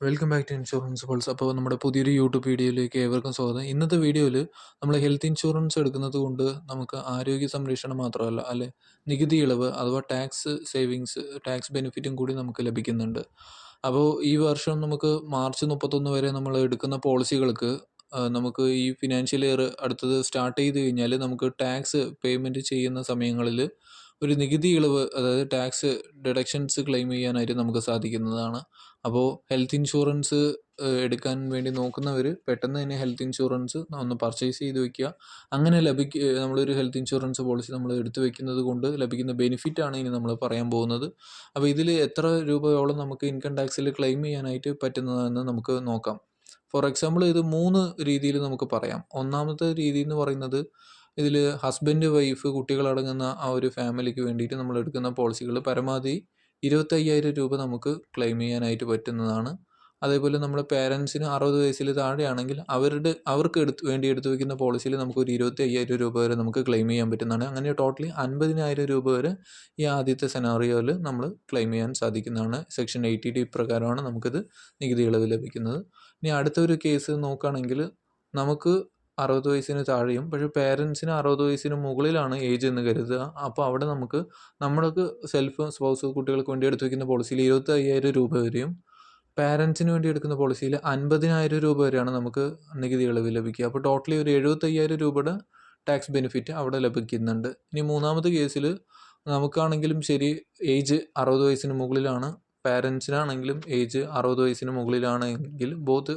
Welcome back to insurance pulse അപ്പോൾ നമ്മുടെ പുതിയൊരു യൂട്യൂബ് വീഡിയോയിലേക്ക് ഏവർക്കും സ്വാഗതം. ഇന്നത്തെ വീഡിയോയിൽ നമ്മൾ ഹെൽത്ത് ഇൻഷുറൻസ് എടുക്കുന്നത് കൊണ്ട് നമുക്ക് ആരോഗ്യ സംരക്ഷണം മാത്രമല്ല അല്ലെ നികുതി ഇളവ് അഥവാ ടാക്സ് സേവിങ്സ് ടാക്സ് ബെനിഫിറ്റും കൂടി നമുക്ക് ലഭിക്കുന്നുണ്ട്. അപ്പോൾ ഈ വർഷം നമുക്ക് മാർച്ച് മുപ്പത്തൊന്ന് വരെ നമ്മൾ എടുക്കുന്ന പോളിസികൾക്ക് നമുക്ക് ഈ ഫിനാൻഷ്യൽ ഇയർ അടുത്തത് സ്റ്റാർട്ട് ചെയ്ത് കഴിഞ്ഞാൽ നമുക്ക് ടാക്സ് പേയ്മെന്റ് ചെയ്യുന്ന സമയങ്ങളിൽ ഒരു നികുതി ഇളവ് അതായത് ടാക്സ് ഡിഡക്ഷൻസ് ക്ലെയിം ചെയ്യാനായിട്ട് നമുക്ക് സാധിക്കുന്നതാണ്. അപ്പോൾ ഹെൽത്ത് ഇൻഷുറൻസ് എടുക്കാൻ വേണ്ടി നോക്കുന്നവർ പെട്ടെന്ന് തന്നെ ഹെൽത്ത് ഇൻഷുറൻസ് ഒന്ന് പർച്ചേസ് ചെയ്ത് വെക്കുക. അങ്ങനെ ലഭിക്ക നമ്മളൊരു ഹെൽത്ത് ഇൻഷുറൻസ് പോളിസി നമ്മൾ എടുത്തു വെക്കുന്നത് കൊണ്ട് ലഭിക്കുന്ന ബെനിഫിറ്റ് ആണ് ഇനി നമ്മൾ പറയാൻ പോകുന്നത്. അപ്പോൾ ഇതിൽ എത്ര രൂപയോളം നമുക്ക് ഇൻകം ടാക്സിൽ ക്ലെയിം ചെയ്യാനായിട്ട് പറ്റുന്നതെന്ന് നമുക്ക് നോക്കാം. ഫോർ എക്സാമ്പിൾ ഇത് മൂന്ന് രീതിയിൽ നമുക്ക് പറയാം. ഒന്നാമത്തെ രീതി എന്ന് പറയുന്നത് ഇതിൽ ഹസ്ബൻഡ് വൈഫ് കുട്ടികളടങ്ങുന്ന ആ ഒരു ഫാമിലിക്ക് വേണ്ടിയിട്ട് നമ്മൾ എടുക്കുന്ന പോളിസികൾ പരമാവധി ഇരുപത്തയ്യായിരം രൂപ നമുക്ക് ക്ലെയിം ചെയ്യാനായിട്ട് പറ്റുന്നതാണ്. അതേപോലെ നമ്മുടെ പേരൻസിന് അറുപത് വയസ്സിൽ താഴെയാണെങ്കിൽ അവരുടെ അവർക്ക് എടുത്ത് വേണ്ടി എടുത്തു വയ്ക്കുന്ന പോളിസിയിൽ നമുക്ക് ഒരു ഇരുപത്തി അയ്യായിരം രൂപ വരെ നമുക്ക് ക്ലെയിം ചെയ്യാൻ പറ്റുന്നതാണ്. അങ്ങനെ ടോട്ടലി അൻപതിനായിരം രൂപ വരെ ഈ ആദ്യത്തെ സെനാറിയോയിൽ നമ്മൾ ക്ലെയിം ചെയ്യാൻ സാധിക്കുന്നതാണ്. സെക്ഷൻ എയ്റ്റി ഡി പ്രകാരമാണ് നമുക്കിത് നികുതി ഇളവ് ലഭിക്കുന്നത്. ഇനി അടുത്തൊരു കേസ് നോക്കുകയാണെങ്കിൽ നമുക്ക് അറുപത് വയസ്സിന് താഴെയും പക്ഷേ പേരൻസിന് അറുപത് വയസ്സിന് മുകളിലാണ് ഏജ് എന്ന് കരുതുക. അപ്പോൾ അവിടെ നമുക്ക് നമ്മൾക്ക് സെൽഫ് സ്പൗസ് കുട്ടികൾക്ക് വേണ്ടി എടുത്തു വയ്ക്കുന്ന പോളിസിയിൽ ഇരുപത്തി അയ്യായിരം രൂപ വരെയും പാരൻസിന് വേണ്ടി എടുക്കുന്ന പോളിസിയിൽ അൻപതിനായിരം രൂപ വരെയാണ് നമുക്ക് നികുതി ഇളവ് ലഭിക്കുക. അപ്പോൾ ടോട്ടലി ഒരു എഴുപത്തയ്യായിരം രൂപയുടെ ടാക്സ് ബെനിഫിറ്റ് അവിടെ ലഭിക്കുന്നുണ്ട്. ഇനി മൂന്നാമത്തെ കേസിൽ നമുക്കാണെങ്കിലും ശരി ഏജ് അറുപത് വയസ്സിന് മുകളിലാണ് പാരൻസിനാണെങ്കിലും ഏജ് അറുപത് വയസ്സിന് മുകളിലാണെങ്കിൽ ബോത്ത്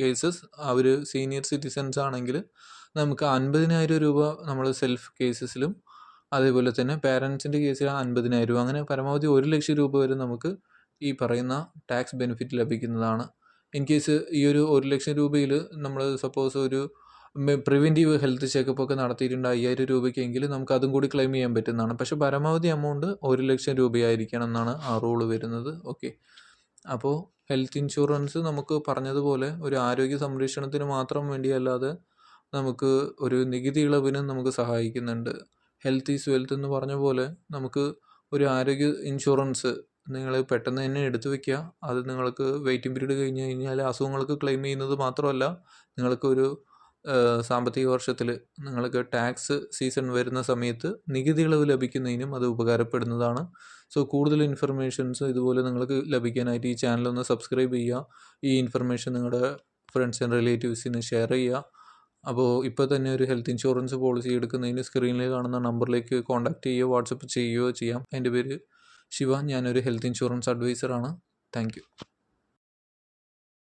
കേസസ് അവർ സീനിയർ സിറ്റിസൺസ് ആണെങ്കിൽ നമുക്ക് അൻപതിനായിരം രൂപ നമ്മൾ സെൽഫ് കേസസിലും അതേപോലെ തന്നെ പാരൻസിന്റെ കേസിൽ അൻപതിനായിരം രൂപ. അങ്ങനെ പരമാവധി ഒരു ലക്ഷം രൂപ വരെ നമുക്ക് ഈ പറയുന്ന ടാക്സ് ബെനിഫിറ്റ് ലഭിക്കുന്നതാണ്. ഇൻ കേസ് ഈ ഒരു ഒരു ലക്ഷം രൂപയിൽ നമ്മൾ സപ്പോസ് ഒരു പ്രിവെന്റീവ് ഹെൽത്ത് ചെക്കപ്പ് ഒക്കെ നടത്തിയിട്ടുണ്ട് അയ്യായിരം രൂപയ്ക്കെങ്കിലും നമുക്ക് അതും കൂടി ക്ലെയിം ചെയ്യാൻ പറ്റുന്നതാണ്. പക്ഷേ പരമാവധി എമൗണ്ട് ഒരു ലക്ഷം രൂപയായിരിക്കണം എന്നാണ് ആ റൂൾ വരുന്നത്. ഓക്കെ അപ്പോൾ ഹെൽത്ത് ഇൻഷുറൻസ് നമുക്ക് പറഞ്ഞതുപോലെ ഒരു ആരോഗ്യ സംരക്ഷണത്തിന് മാത്രം വേണ്ടിയല്ലാതെ നമുക്ക് ഒരു നികുതി ഇളവിനും നമുക്ക് സഹായിക്കുന്നുണ്ട്. ഹെൽത്ത് ഈസ് വെൽത്ത് എന്ന് പറഞ്ഞ പോലെ നമുക്ക് ഒരു ആരോഗ്യ ഇൻഷുറൻസ് നിങ്ങൾ പെട്ടെന്ന് തന്നെ എടുത്തു വെക്കുക. അത് നിങ്ങൾക്ക് വെയിറ്റിംഗ് പീരീഡ് കഴിഞ്ഞ് കഴിഞ്ഞാൽ അസുഖങ്ങൾക്ക് ക്ലെയിം ചെയ്യുന്നത് മാത്രമല്ല നിങ്ങൾക്ക് ഒരു സാമ്പത്തിക വർഷത്തിൽ നിങ്ങൾക്ക് ടാക്സ് സീസൺ വരുന്ന സമയത്ത് നികുതി ഇളവ് ലഭിക്കുന്നതിനും അത് ഉപകാരപ്പെടുന്നതാണ്. സോ കൂടുതൽ ഇൻഫർമേഷൻസ് ഇതുപോലെ നിങ്ങൾക്ക് ലഭിക്കാനായിട്ട് ഈ ചാനൽ ഒന്ന് സബ്സ്ക്രൈബ് ചെയ്യുക. ഈ ഇൻഫർമേഷൻ നിങ്ങളുടെ ഫ്രണ്ട്സ് ആൻഡ് റിലേറ്റീവ്സിന് ഷെയർ ചെയ്യുക. അപ്പോൾ ഇപ്പോൾ തന്നെ ഒരു ഹെൽത്ത് ഇൻഷുറൻസ് പോളിസി എടുക്കുന്നതിന് സ്ക്രീനിൽ കാണുന്ന നമ്പറിലേക്ക് കോൺടാക്റ്റ് ചെയ്യുകയോ വാട്സപ്പ് ചെയ്യുകയോ ചെയ്യാം. എന്റെ പേര് ശിവ. ഞാനൊരു ഹെൽത്ത് ഇൻഷുറൻസ് അഡ്വൈസറാണ്. താങ്ക്